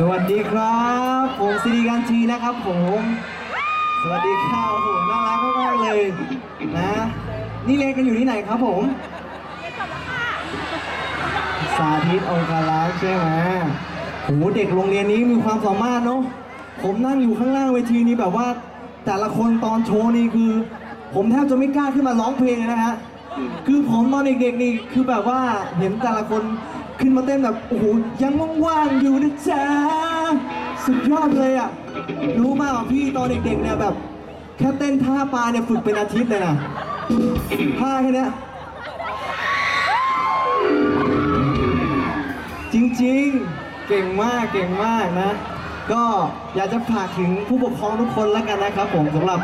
สวัสดีครับผมสิริกันทีนะครับผม สวัสดีครับโอ้โหน่ารักมากๆเลยนะ นี่เรียนกันอยู่ที่ไหนครับผมสาธิตองคารักษ์ใช่ไหมโหเด็กโรงเรียนนี้มีความสามารถเนาะผมนั่งอยู่ข้างล่างเวทีนี้แบบว่า แต่ละคนตอนโชว์นี่คือ ผมแทบจะไม่กล้าขึ้นมาร้องเพลงเลยนะฮะ คือผมตอนเด็กๆนี่คือแบบว่าเห็นแต่ละคนขึ้นมาเต้นแบบโอ้โหยังว่างๆอยู่นะจ๊ะสุดยอดเลยอะรู้มากว่าพี่ตอนเด็กๆเนี่ยแบบ แค่เต้นท่าปลาเนี่ยฝึกเป็นอาทิตย์เลยนะท่าแค่นี้จริงๆ เก่งมากเก่งมากนะ ก็อยากจะฝากถึงผู้ปกครองทุกคนแล้วกันนะครับผมสำหรับ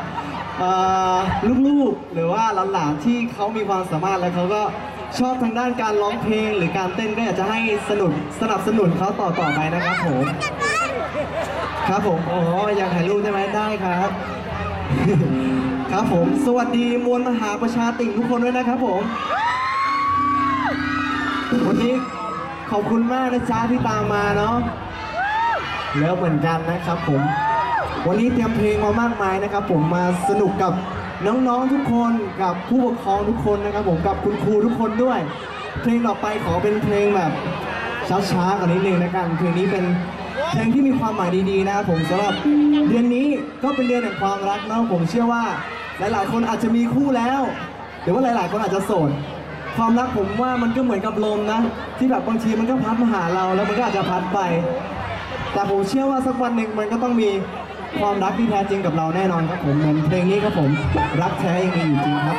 เอ่อลูกๆหรือว่าหลานๆที่เขามีความสามารถแล้วเขาก็ชอบทางด้านการร้องเพลง หรือการเต้นก็อยากจะให้สนุนสนับสนุนเขาต่อต่อไปนะครับผมครับผมอ๋ออยากถ่ายรูปใช่ไหมได้ครับ ครับผม สวัสดีมวลมหาประชาติ่งทุกคนด้วยนะครับผม วันนี้ขอบคุณมากนะจ๊ะที่ตามมาเนาะแล้วเหมือนกันนะครับผม วันนี้เตรียมเพลงมามากมายนะครับ ผมมาสนุกกับน้องๆทุกคนกับผู้ปกครองทุกคนนะครับ ผมกับคุณครูทุกคนด้วย เพลงต่อไปขอเป็นเพลงแบบช้าๆกันนิดนึงนะกันเพลงนี้เป็นเพลงที่มีความหมายดีๆนะครับผมสำหรับเดือนนี้ก็เป็นเดือนแห่งความรักเนาะผมเชื่อว่า หลายๆ คนอาจจะมีคู่แล้วหรือว่าหลาย ๆ คนอาจจะโสดความรักผมว่ามันก็เหมือนกับลมนะ ที่แบบบางทีมันก็พัดมาหาเราแล้วมันก็อาจจะพัดไป แต่ผมเชื่อว่าสักวันหนึ่งมันก็ต้องมี ความรักที่แท้จริงกับเราแน่นอนครับผมเหมือนเพลงนี้ครับผม รักแท้ยังมีอยู่จริงครับ